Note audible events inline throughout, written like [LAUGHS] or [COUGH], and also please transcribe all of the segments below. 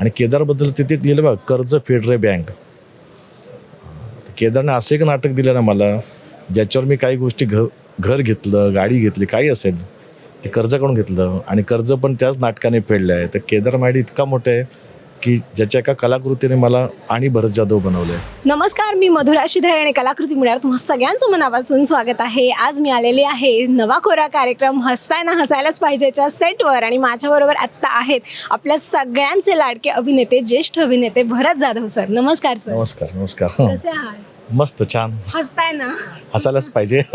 आणि केदारबद्दल तिथे लिहिलं बघ कर्ज फेडरे बँक केदारने असं एक नाटक दिलं ना मला ज्याच्यावर मी काही गोष्टी घ घर घेतलं गाडी घेतली काही असेल ते कर्जाकडून घेतलं. आणि कर्ज पण त्याच नाटकाने फेडलं आहे तर केदार माडी इतका मोठा आहे की ज्याच्या एका कलाकृतीने मला आणि भरत जाधव बनवलं आहे नमस्कार मी मधुरा शिधारे आणि कलाकृती मिळणार तुम्हा सगळ्यांचं मनापासून स्वागत आहे. आज मी आलेली आहे नवा कोरा कार्यक्रम हसताय ना हसायलाच पाहिजेच्या सेटवर आणि माझ्याबरोबर आत्ता आहेत आपल्या सगळ्यांचे लाडके अभिनेते ज्येष्ठ अभिनेते भरत जाधव सर. नमस्कार सर. नमस्कार नमस्कार. कसे आहात? मस्त छान. हसताय ना. हसायलाच पाहिजे. [LAUGHS]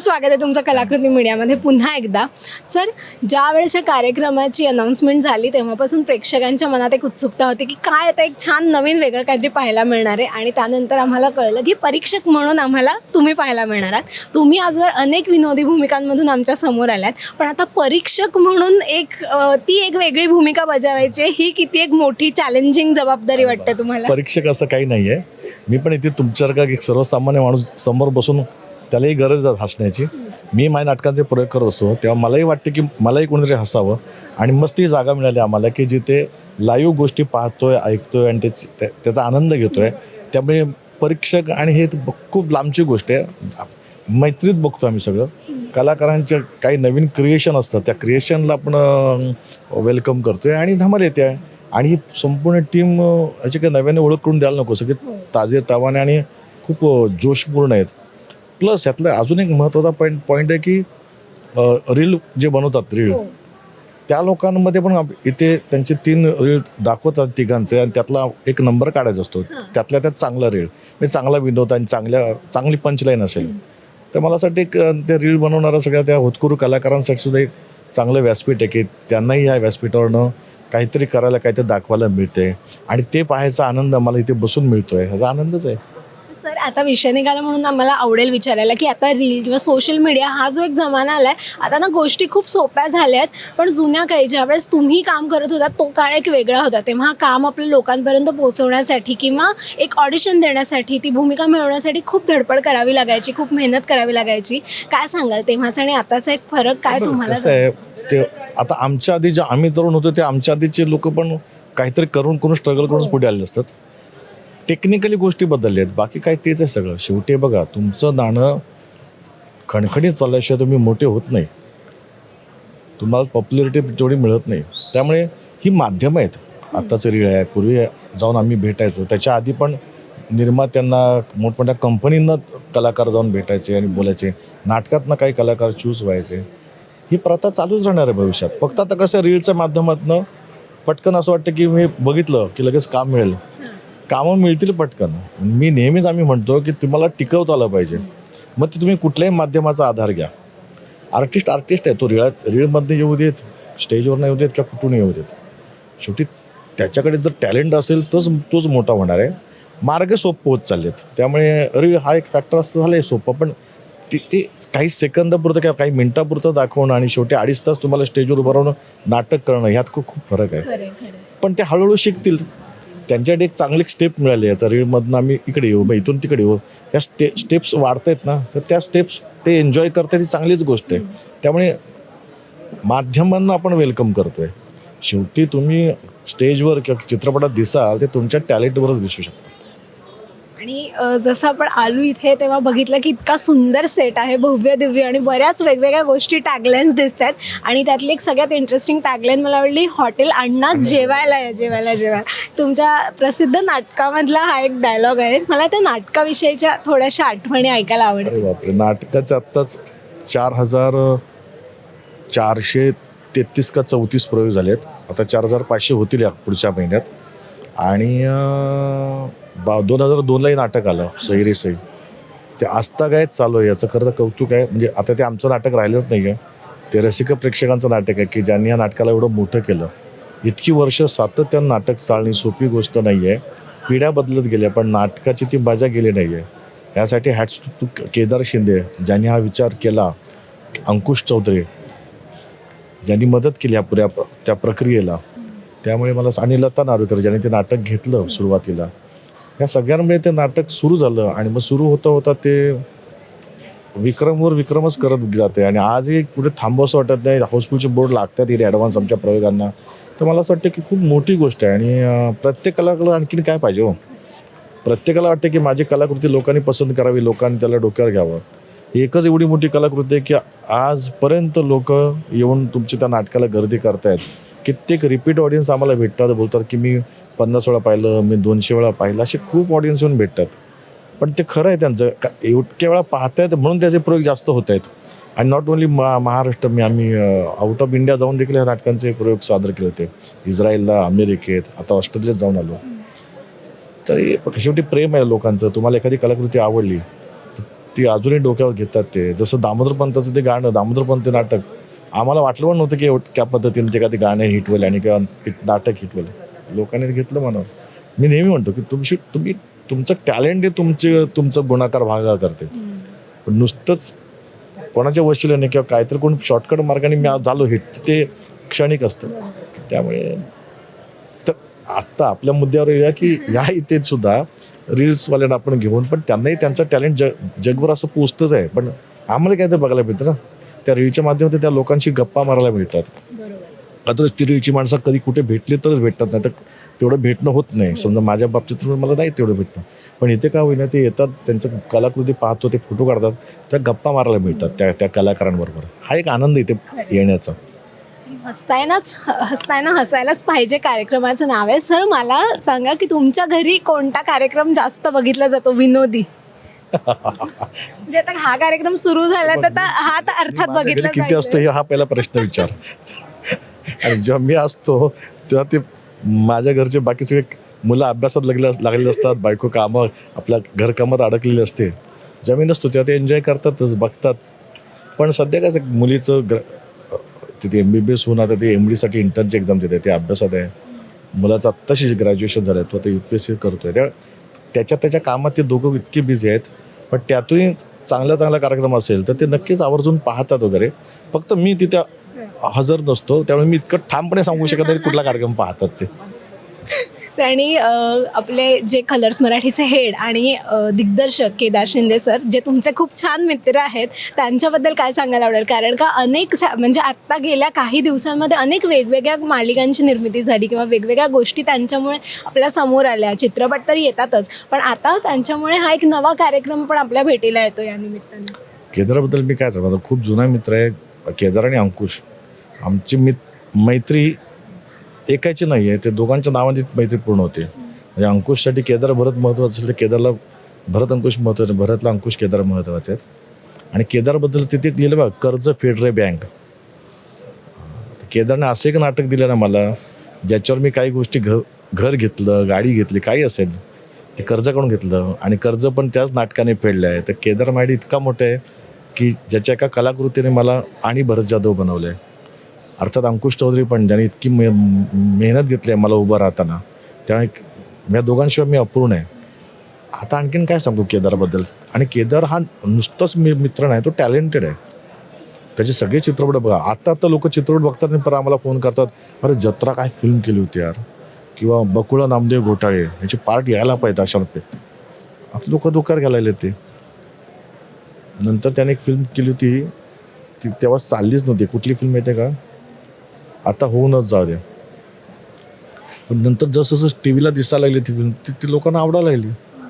खूप स्वागत आहे तुमचं कलाकृती मीडियामध्ये पुन्हा एकदा. सर ज्या वेळेस या कार्यक्रमाची अनाऊन्समेंट झाली तेव्हापासून प्रेक्षकांच्या मनात एक उत्सुकता होती की काय आता एक छान नवीन वेगळं काहीतरी पाहायला मिळणार आहे आणि त्यानंतर आम्हाला कळलं की परीक्षक म्हणून आम्हाला तुम्ही पाहायला मिळणार आहात. तुम्ही आजवर अनेक विनोदी भूमिकांमधून आमच्यासमोर आल्यात पण आता परीक्षक म्हणून एक ती एक वेगळी भूमिका बजावायची आहे. ही किती एक मोठी चॅलेंजिंग जबाबदारी वाटते तुम्हाला? परीक्षक असं काही नाही आहे मी पण इथे तुमच्यासारखा एक सर्वसामान्य माणूस समोर बसून त्यालाही गरज आहे हसण्याची. मी माझ्या नाटकांचे प्रयोग करत असतो तेव्हा मलाही वाटते की मलाही कोणीतरी हसावं आणि मस्त ही जागा मिळाली आम्हाला की जिथे लाईव्ह गोष्टी पाहतोय ऐकतोय आणि त्याची त्या- त्याचा आनंद घेतोय. त्यामुळे परीक्षक आणि हे खूप लांबची गोष्ट आहे. मैत्रीत बघतो आम्ही सगळं. कलाकारांच्या काही नवीन क्रिएशन असतात त्या क्रिएशनला आपण वेलकम करतोय आणि धमाल येते. आहे आणि ही संपूर्ण टीम याची काही नव्याने ओळख करून द्यायला नको. सगळे ताजे तवाने आणि खूप जोशपूर्ण आहेत. प्लस यातलं अजून एक महत्त्वाचा पॉईंट पॉईंट आहे की रील जे बनवतात रील हो. त्या लोकांमध्ये पण इथे त्यांचे तीन रील दाखवतात तिघांचे आणि त्यातला एक नंबर काढायचा असतो. त्यातल्या त्यात चांगला रील म्हणजे चांगला विनोद आणि चांगल्या चांगली पंचलाईन असेल. तर मला असं वाटतं एक ते रील बनवणाऱ्या सगळ्या त्या होतकरू कलाकारांसाठी सुद्धा एक चांगलं व्यासपीठ आहे की त्यांनाही ह्या व्यासपीठावरनं काहीतरी करायला काहीतरी दाखवायला मिळते आणि ते पाहायचा आनंद मला इथे बसून मिळतोय. ह्याचा आनंदच आहे. आता विषय निघाला म्हणून आम्हाला आवडेल विचारायला की आता रील किंवा सोशल मीडिया हा जो एक जमाना आलाय आता ना गोष्टी खूप सोप्या झाल्या आहेत पण जुन्या काळी ज्यावेळेस तुम्ही काम करत होता तो काळ एक वेगळा होता. तेव्हा काम आपल्या लोकांपर्यंत पोहोचवण्यासाठी किंवा एक ऑडिशन देण्यासाठी ती भूमिका मिळवण्यासाठी खूप धडपड करावी लागायची खूप मेहनत करावी लागायची. काय सांगाल तेव्हाचा आणि आताचा एक फरक काय तुम्हाला आहे ते आता आमच्या आधी जे आम्ही तरुण होतो ते आमच्या आधीचे लोक पण काहीतरी करून करून स्ट्रगल करूनच पुढे आलेले असतात. टेक्निकली गोष्टी बदलल्या आहेत. बाकी काय तेच आहे सगळं. शेवटी बघा तुमचं नाणं खणखणीत चालल्याशिवाय तुम्ही मोठे होत नाही. तुम्हाला पॉप्युलरिटी तेवढी मिळत नाही. त्यामुळे ही माध्यमं आहेत. आत्ताचं रीळ आहे. पूर्वी जाऊन आम्ही भेटायचो. त्याच्या आधी पण निर्मात्यांना मोठमोठ्या कंपनींना कलाकार जाऊन भेटायचे आणि बोलायचे. नाटकातनं काही कलाकार चूज व्हायचे. ही प्रथा चालूच राहणार आहे भविष्यात. फक्त आता कसं रीलच्या माध्यमातून पटकन असं वाटतं की मी बघितलं की लगेच काम मिळेल. कामं मिळतील पटकन. मी नेहमीच आम्ही म्हणतो की तुम्हाला टिकवता आलं पाहिजे. मग ते तुम्ही कुठल्याही माध्यमाचा आधार घ्या. आर्टिस्ट आर्टिस्ट आहे तो रीळात रीळमधनं येऊ देत स्टेजवर नाही येऊ देत किंवा कुठून येऊ देत. शेवटी त्याच्याकडे जर टॅलेंट असेल तोच तोच मोठा होणार आहे. मार्ग सोपं होत चाललेत. त्यामुळे रीळ हा एक फॅक्टर असं झालं आहे सोपं पण ते ते काही सेकंदापुरतं किंवा काही मिनिटापुरतं दाखवणं आणि शेवटी अडीच तास तुम्हाला स्टेजवर उभं राहून नाटक करणं ह्यात खूप खूप फरक आहे. पण ते हळूहळू शिकतील. त्यांच्याकडे एक चांगली स्टेप मिळाली आहे. तर रीलमधनं आम्ही इकडे येऊ मग इथून तिकडे येऊ. त्या स्टे स्टेप्स वाढत आहेत ना तर त्या स्टेप्स ते एन्जॉय करतात ही चांगलीच गोष्ट आहे. त्यामुळे माध्यमांना आपण वेलकम करतोय. शेवटी तुम्ही स्टेजवर किंवा चित्रपटात दिसाल ते तुमच्या टॅलेंटवरच दिसू शकतं आणि अ, जसं आपण आलो इथे तेव्हा बघितलं की इतका सुंदर सेट आहे भव्य दिव्य आणि बऱ्याच वेगवेगळ्या गोष्टी टॅगलाईन्स दिसत आहेत आणि त्यातली एक सगळ्यात इंटरेस्टिंग टॅगलाईन मला आवडली हॉटेल अण्णा जेवायला या जेवायला जेवायला. तुमच्या प्रसिद्ध नाटकामधला हा एक डायलॉग आहे. मला त्या नाटकाविषयीच्या थोड्याशा आठवणी ऐकायला आवडेल अरे बापरे नाटकाचे आत्ताच चार हजार चारशे तेहतीस का चौतीस प्रयोग झाले आहेत आता चार हजार पाचशे होतील या पुढच्या महिन्यात. आणि अं, बा दोन हजार दोनलाही नाटक आलं सैरी सई. ते आस्था काय चालू आहे? याचं खरं तर कौतुक आहे. म्हणजे आता ते आमचं नाटक राहिलंच नाही आहे ते रसिक प्रेक्षकांचं नाटक आहे की ज्यांनी या नाटकाला एवढं मोठं केलं. इतकी वर्ष सातत्यानं नाटक चालणी सोपी गोष्ट नाही आहे पिढ्या बदलत गेल्या पण नाटकाची ती मजा गेली नाही आहे यासाठी हॅट्स टू केदार शिंदे ज्यांनी हा विचार केला अंकुश चौधरी ज्यांनी मदत केली या पुऱ्या त्या प्रक्रियेला. त्यामुळे मला आणि लता नार्वेकर ज्यांनी ते नाटक घेतलं सुरुवातीला या सगळ्यांमुळे ते नाटक सुरू झालं आणि मग सुरू होता होता ते विक्रमवर विक्रमच करत जाते. आणि आजही कुठे थांबवसं वाटत नाही. हाऊसफुलचे बोर्ड लागतात इथे ॲडव्हान्स आमच्या प्रयोगांना. तर मला असं वाटतं की खूप मोठी गोष्ट आहे. आणि प्रत्येक कलाकार आणखीन काय पाहिजे हो? प्रत्येकाला वाटतं की माझी कलाकृती लोकांनी पसंत करावी लोकांनी त्याला डोक्यावर घ्यावं. एकच एवढी मोठी कलाकृती आहे की आजपर्यंत लोक येऊन तुमच्या त्या नाटकाला गर्दी करतायत. कित्येक रिपीट ऑडियन्स आम्हाला भेटतात बोलतात की मी पन्नास वेळा पाहिलं मी दोनशे वेळा पाहिलं असे खूप ऑडियन्स येऊन भेटतात. पण ते खरं आहे त्यांचं का इतक्या वेळा पाहतायत म्हणून त्याचे प्रयोग जास्त होत आहेत आणि नॉट ओन्ली मा महाराष्ट्र मी आम्ही आउट ऑफ इंडिया जाऊन देखील ह्या नाटकांचे प्रयोग सादर केले होते. इस्रायलला अमेरिकेत आता ऑस्ट्रेलियात जाऊन आलो. तरी शेवटी प्रेम आहे लोकांचं. तुम्हाला एखादी कलाकृती आवडली तर ती अजूनही डोक्यावर घेतात ते. जसं दामोदर पंताचं ते गाणं दामोदर पंत नाटक आम्हाला वाटलं पण नव्हतं की त्या पद्धतीने ते एखादी गाणे हिट होईल आणि किंवा नाटक हिट होईल. लोकांनी घेतलं म्हणावं. मी नेहमी म्हणतो की तुमची तुम्ही तुमचं टॅलेंट हे तुमचे तुमचं गुणाकार भागा करते. पण नुसतंच कोणाच्या वशिल्याने किंवा काहीतरी कोण शॉर्टकट मार्गाने मी झालो हिट ते क्षणिक असतं. त्यामुळे तर आत्ता आपल्या मुद्द्यावर येऊया की या इथे सुद्धा रील्सवाल्यांना आपण घेऊन पण त्यांनाही त्यांचं टॅलेंट जग जगभर असं पोचतच आहे. पण आम्हाला काहीतरी बघायला मिळतं ना. त्या रीलच्या माध्यमातून त्या लोकांशी गप्पा मारायला मिळतात. आता ती रीलची माणसं कधी कुठे भेटली तरच भेटतात नाही तर तेवढं भेटणं होत नाही. समजा माझ्या बाबतीत मला नाही तेवढं भेटणं. पण इथे काय होईना ते येतात त्यांचं कलाकृती पाहतो ते फोटो काढतात त्या गप्पा मारायला मिळतात त्या त्या कलाकारांबरोबर. हा एक आनंद इथे येण्याचा. हसतायनाच हसतायना हसायलाच पाहिजे कार्यक्रमाचं नाव आहे. सर मला सांगा की तुमच्या घरी कोणता कार्यक्रम जास्त बघितला जातो? विनोदी. म्हणजे आता हा कार्यक्रम सुरू झाला तर आता हा तर अर्थात बघितला किती असतं जाईल. हे हा पहिला प्रश्न विचार. आणि जेव्हा मी असतो तेव्हा ते माझ्या घरचे बाकी सगळे मुलं अभ्यासात लागले लागलेले असतात बायको कामं आपल्या घरकामात अडकलेली असते. जेव्हा मी नसतो तेव्हा ते एन्जॉय करतातच बघतात. पण सध्या कसं मुलीचं ग्र तिथे एम बी बी एस होऊन आता ते एम डीसाठी इंटर्नची एक्झाम देते ते अभ्यासात आहे. मुलाचं आत्ताशी ग्रॅज्युएशन झालं आहे तो आता यू पी एस सी करतोय. त्या त्याच्या त्याच्या कामात ते दोघं इतके बिझी आहेत. पण त्यातूनही चांगला चांगला कार्यक्रम असेल तर ते नक्कीच आवर्जून पाहतात वगैरे. फक्त मी तिथे हजर नसतो त्यामुळे मी इतकं ठामपणे सांगू शकत नाही कुठला कार्यक्रम पाहतात ते. त्यांनी आपले जे कलर्स मराठीचे हेड आणि दिग्दर्शक केदार शिंदे सर जे तुमचे खूप छान मित्र आहेत त्यांच्याबद्दल काय सांगायला आवडेल? कारण का अनेक सा- म्हणजे आत्ता गेल्या काही दिवसांमध्ये अनेक वेगवेगळ्या मालिकांची निर्मिती झाली किंवा वेगवेगळ्या गोष्टी त्यांच्यामुळे आपल्यासमोर आल्या. चित्रपट तर येतातच पण आता त्यांच्यामुळे हा एक नवा कार्यक्रम पण आपल्या भेटीला येतो या निमित्ताने. केदाराबद्दल मी काय सांगतो माझा खूप जुना मित्र आहे केदार आणि अंकुश. आमची मित मैत्री एकाची नाही आहे. ते दोघांच्या नावाने मैत्री पूर्ण होते. म्हणजे अंकुशसाठी केदार भरत महत्त्वाचं असेल तर केदारला भरत अंकुश महत्त्वाचे भरतला अंकुश केदार महत्त्वाचे आहेत. आणि केदारबद्दल तिथे लिहिलं बघा कर्ज फेड रे बँक. केदारने असं एक नाटक दिलं ना मला ज्याच्यावर मी काही गोष्टी घ घर घेतलं गाडी घेतली काही असेल ते कर्जाकडून घेतलं. आणि कर्ज पण त्याच नाटकाने फेडलं आहे. तर केदार मायडी इतका मोठा आहे की ज्याच्या एका कलाकृतीने मला आणि भरत जाधव बनवलं आहे अर्थात अंकुश चौधरी पण ज्याने इतकी मे मेहनत घेतली आहे मला उभं राहताना त्यामुळे या दोघांशिवाय मी अपूर्ण आहे. आता आणखीन काय सांगू केदारबद्दल? आणि केदार हा नुसताच मी मित्र नाही तो टॅलेंटेड आहे. त्याचे सगळे चित्रपट बघा. आता आता लोक चित्रपट बघतात आणि परत आम्हाला फोन करतात अरे जत्रा काय फिल्म केली होती यार? किंवा बकुळा नामदेव घोटाळे याचे पार्ट यायला पाहिजे अशा मध्ये आता लोक दुकार घालायला ते. नंतर त्याने एक फिल्म केली होती ती तेव्हा चाललीच नव्हती. कुठली फिल्म येते का? आता होऊनच जाऊ द्या पण नंतर जसं जसं टी व्हीला दिसायला लागली ती फिल्म ती ती लोकांना आवडायला लागली.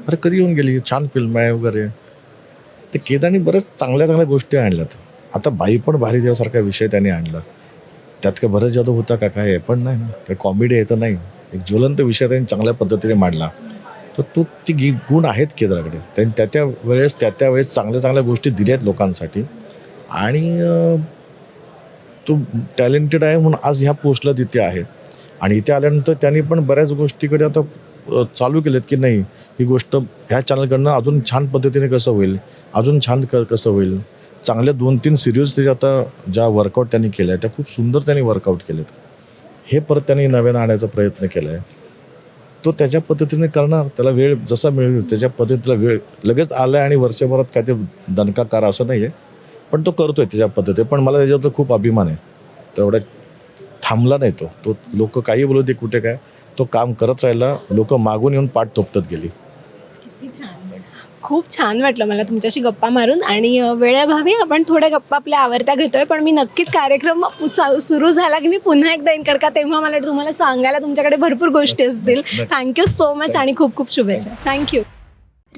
अरे कधी येऊन गेली? छान फिल्म आहे वगैरे. ते केदारनी बरेच चांगल्या चांगल्या गोष्टी आणल्यात. आता बाई पण भारी देवासारखा विषय त्याने आणला. त्यात काय भरत जाधव होता का काय हे पण नाही ना. काय कॉमेडी आहे तर नाही. एक ज्वलंत विषय त्यांनी चांगल्या पद्धतीने मांडला. तर तो ती गी गुण आहेत केंद्राकडे. त्यांनी त्या त्या वेळेस त्या त्या वेळेस चांगल्या चांगल्या गोष्टी दिल्या आहेत लोकांसाठी. आणि तो टॅलेंटेड आहे म्हणून आज ह्या पोस्टला तिथे आहे. आणि इथे आल्यानंतर त्यांनी पण बऱ्याच गोष्टीकडे आता चालू केलेत की नाही ही गोष्ट ह्या चॅनलकडनं अजून छान पद्धतीने कसं होईल अजून छान क कसं होईल. चांगल्या दोन तीन सिरियल्स त्याच्या आता ज्या वर्कआउट त्यांनी केल्या त्या खूप सुंदर त्यांनी वर्कआउट केलेत. हे परत त्यांनी नव्यानं आणायचा प्रयत्न केला आहे तो त्याच्या पद्धतीने करणार त्याला वेळ जसा मिळेल त्याच्या पद्धतीला वेळ लगेच आला आणि वर्षभरात काय ते दणका करा असं नाही आहे पण तो करतोय त्याच्या पद्धतीने. पण मला त्याच्यावर खूप अभिमान आहे. तेवढ्या थांबला नाही तो. तो लोक काही बोलू दे कुठे काय. तो काम करत राहिला. लोक मागून येऊन पाठ थोपतत गेली. खूप छान वाटलं मला तुमच्याशी गप्पा मारून. आणि अ, वेळेअभावी आपण थोड्या गप्पा आपल्या आवडत्या घेतोय. पण मी नक्कीच कार्यक्रम सा- सुरू झाला की मी पुन्हा एकदा येईन का तेव्हा मला तुम्हाला सांगायला तुमच्याकडे भरपूर गोष्टी असतील. थँक्यू सो मच आणि खूप खूप शुभेच्छा. थँक्यू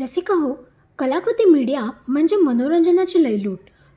रसिका हो कलाकृती मीडिया म्हणजे मनोरंजनाची लयलूट.